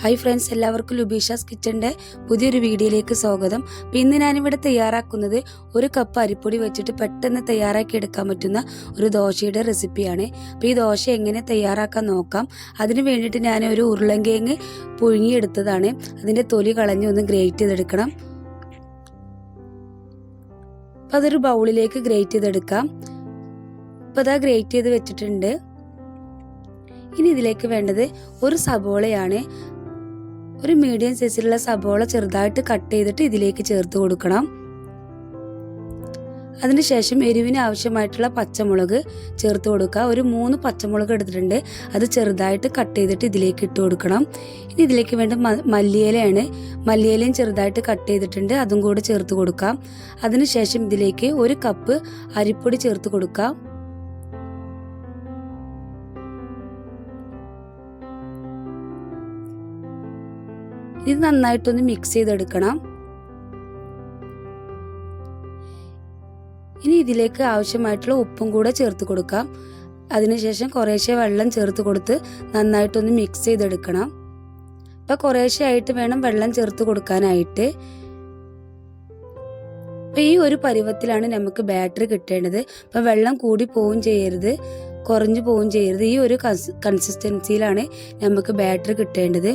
Hi friends എല്ലാവർക്കും ലുബീഷാസ് കിച്ചന്റെ പുതിയൊരു വീഡിയോയിലേക്ക് സ്വാഗതം. അപ്പോൾ ഇന്ന് ഞാനിവിടെ തയ്യാറാക്കുന്നത് ഒരു കപ്പ് അരിപ്പൊടി വെച്ചിട്ട് പെട്ടെന്ന് തയ്യാറാക്കി എടുക്കാൻ പറ്റുന്ന ഒരു ദോശയുടെ റെസിപ്പിയാണ് അപ്പോൾ ഈ ദോശ എങ്ങനെ തയ്യാറാക്കാൻ നോക്കാം. അതിന് വേണ്ടിയിട്ട് ഞാൻ ഒരു ഉരുളങ്കിഴങ്ങ് പുഴുങ്ങിയെടുത്തതാണ്. അതിന്റെ തൊലി കളഞ്ഞ് ഒന്ന് ഗ്രേറ്റ് ചെയ്തെടുക്കണം. അപ്പോൾ അതൊരു ബൗളിലേക്ക് ഗ്രേറ്റ് ചെയ്തെടുക്കാം. അപ്പോൾ അതാ ഗ്രേറ്റ് ചെയ്ത് വെച്ചിട്ടുണ്ട്. ഇനി ഇതിലേക്ക് വേണ്ടത് ഒരു സബോളയാണ് ഒരു മീഡിയം സൈസിലുള്ള സബോള ചെറുതായിട്ട് കട്ട് ചെയ്തിട്ട് ഇതിലേക്ക് ചേർത്ത് കൊടുക്കണം. അതിനുശേഷം എരിവിന് ആവശ്യമായിട്ടുള്ള പച്ചമുളക് ചേർത്ത് കൊടുക്കുക. ഒരു മൂന്ന് പച്ചമുളക് എടുത്തിട്ടുണ്ട്. അത് ചെറുതായിട്ട് കട്ട് ചെയ്തിട്ട് ഇതിലേക്ക് ഇട്ട് കൊടുക്കണം. ഇനി ഇതിലേക്ക് വേണ്ട മല്ലിയിലയാണ്. മല്ലിയിലയും ചെറുതായിട്ട് കട്ട് ചെയ്തിട്ടുണ്ട്. അതും കൂടെ ചേർത്ത് കൊടുക്കാം. അതിനുശേഷം ഇതിലേക്ക് ഒരു കപ്പ് അരിപ്പൊടി ചേർത്ത് കൊടുക്കാം. ഇത് നന്നായിട്ടൊന്ന് മിക്സ് ചെയ്തെടുക്കണം. ഇനി ഇതിലേക്ക് ആവശ്യമായിട്ടുള്ള ഉപ്പും കൂടെ ചേർത്ത് കൊടുക്കാം. അതിനുശേഷം കുറേശ്ശെ വെള്ളം ചേർത്ത് കൊടുത്ത് നന്നായിട്ടൊന്ന് മിക്സ് ചെയ്തെടുക്കണം. അപ്പോൾ കുറേശ്ശെ ആയിട്ട് വേണം വെള്ളം ചേർത്ത് കൊടുക്കാനായിട്ട്. അപ്പം ഈ ഒരു പരുവത്തിലാണ് നമുക്ക് ബാറ്ററി കിട്ടേണ്ടത്. അപ്പോൾ വെള്ളം കൂടി പോവും ചെയ്യരുത്. കുറഞ്ഞു പോവും ചെയ്യരുത്. ഈ ഒരു കൺസിസ്റ്റൻസിയിലാണ് നമുക്ക് ബാറ്ററി കിട്ടേണ്ടത്.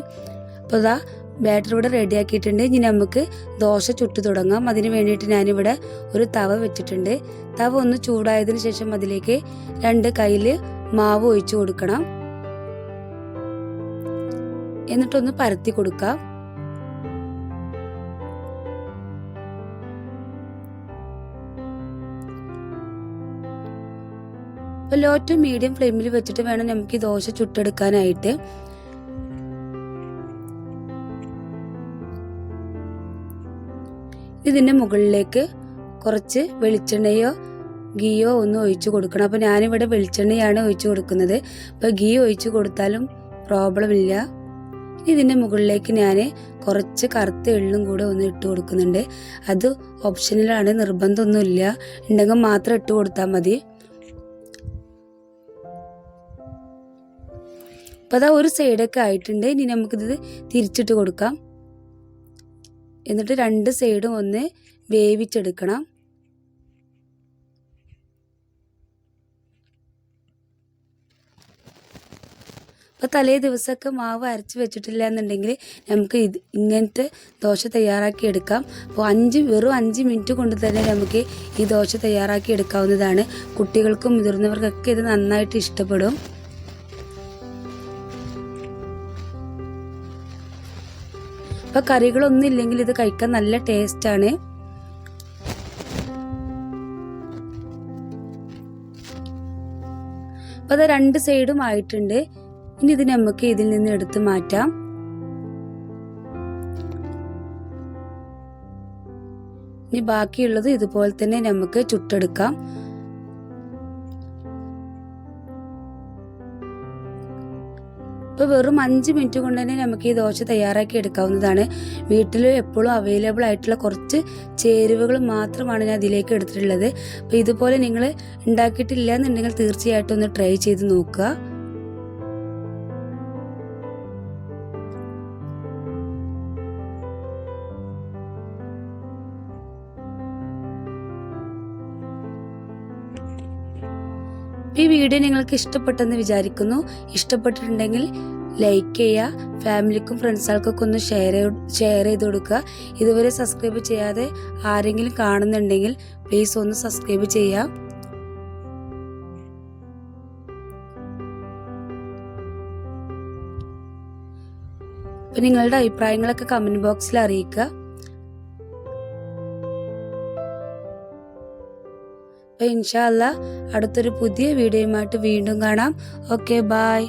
അപ്പോൾ ഇതാ ബാറ്റർ ഇവിടെ റെഡി ആക്കിയിട്ടുണ്ട്. ഇനി നമുക്ക് ദോശ ചുട്ടു തുടങ്ങാം. അതിന് വേണ്ടിയിട്ട് ഞാനിവിടെ ഒരു തവ വെച്ചിട്ടുണ്ട്. തവ ഒന്ന് ചൂടായതിനു ശേഷം അതിലേക്ക് രണ്ട് കയ്യിൽ മാവ് ഒഴിച്ചു കൊടുക്കണം. എന്നിട്ടൊന്ന് പരത്തി കൊടുക്കാം. ലോ ടു മീഡിയം ഫ്ലെയിമിൽ വെച്ചിട്ട് വേണം നമുക്ക് ഈ ദോശ ചുട്ടെടുക്കാനായിട്ട്. ഇതിന്റെ മുകളിലേക്ക് കുറച്ച് വെളിച്ചെണ്ണയോ ഗീയോ ഒന്ന് ഒഴിച്ചു കൊടുക്കണം. അപ്പോൾ ഞാനിവിടെ വെളിച്ചെണ്ണയാണ് ഒഴിച്ചു കൊടുക്കുന്നത്. അപ്പോൾ ഗീ ഒഴിച്ചു കൊടുത്താലും പ്രോബ്ലം ഇല്ല. ഇതിന്റെ മുകളിലേക്ക് ഞാൻ കുറച്ച് കറുത്ത എള്ളും കൂടെ ഒന്ന് ഇട്ട് കൊടുക്കുന്നുണ്ട്. അത് ഓപ്ഷനിലാണ് നിർബന്ധമൊന്നുമില്ല. ഉണ്ടെങ്കിൽ മാത്രം ഇട്ട് കൊടുത്താൽ മതി. അപ്പോൾ അതാ ഒരു സൈഡൊക്കെ ആയിട്ടുണ്ട്. ഇനി നമുക്കിത് തിരിച്ചിട്ട് കൊടുക്കാം. എന്നിട്ട് രണ്ട് സൈഡും ഒന്ന് വേവിച്ചെടുക്കണം. അപ്പോൾ തലേ ദിവസമൊക്കെ മാവ് അരച്ച് വെച്ചിട്ടില്ല എന്നുണ്ടെങ്കിൽ നമുക്ക് ഇത് ഇങ്ങനത്തെ ദോശ തയ്യാറാക്കി എടുക്കാം. അപ്പോൾ അഞ്ച് വെറും അഞ്ച് മിനിറ്റ് കൊണ്ട് തന്നെ നമുക്ക് ഈ ദോശ തയ്യാറാക്കി എടുക്കാവുന്നതാണ്. കുട്ടികൾക്കും മുതിർന്നവർക്കൊക്കെ ഇത് നന്നായിട്ട് ഇഷ്ടപ്പെടും. അപ്പൊ കറികളൊന്നും ഇല്ലെങ്കിൽ ഇത് കഴിക്കാൻ നല്ല ടേസ്റ്റ് ആണ്. അപ്പൊ അത് രണ്ട് സൈഡും ആയിട്ടുണ്ട്. ഇനി ഇത് നമുക്ക് ഇതിൽ നിന്ന് എടുത്ത് മാറ്റാം. ഇനി ബാക്കിയുള്ളത് ഇതുപോലെ തന്നെ നമുക്ക് ചുട്ടെടുക്കാം. ഇപ്പോൾ വെറും അഞ്ച് മിനിറ്റ് കൊണ്ട് തന്നെ നമുക്ക് ഈ ദോശ തയ്യാറാക്കി എടുക്കാവുന്നതാണ്. വീട്ടിൽ എപ്പോഴും അവൈലബിൾ ആയിട്ടുള്ള കുറച്ച് ചേരുവകൾ മാത്രമാണ് ഞാൻ അതിലേക്ക് എടുത്തിട്ടുള്ളത്. അപ്പോൾ ഇതുപോലെ നിങ്ങൾ ഉണ്ടാക്കിയിട്ടില്ല എന്നുണ്ടെങ്കിൽ തീർച്ചയായിട്ടും ഒന്ന് ട്രൈ ചെയ്ത് നോക്കുക. ഈ വീഡിയോ നിങ്ങൾക്ക് ഇഷ്ടപ്പെട്ടെന്ന് വിചാരിക്കുന്നു. ഇഷ്ടപ്പെട്ടിട്ടുണ്ടെങ്കിൽ ലൈക്ക് ചെയ്യുക ഫാമിലിക്കും ഫ്രണ്ട്സുകൾക്കൊക്കെ ഒന്ന് ഷെയർ ഷെയർ ചെയ്ത് കൊടുക്കുക. ഇതുവരെ സബ്സ്ക്രൈബ് ചെയ്യാതെ ആരെങ്കിലും കാണുന്നുണ്ടെങ്കിൽ പ്ലീസ് ഒന്ന് സബ്സ്ക്രൈബ് ചെയ്യുക. അപ്പം നിങ്ങളുടെ അഭിപ്രായങ്ങളൊക്കെ കമന്റ് ബോക്സിൽ അറിയിക്കുക. അപ്പോൾ ഇൻഷാല്ല അടുത്തൊരു പുതിയ വീഡിയോയുമായിട്ട് വീണ്ടും കാണാം. Okay bye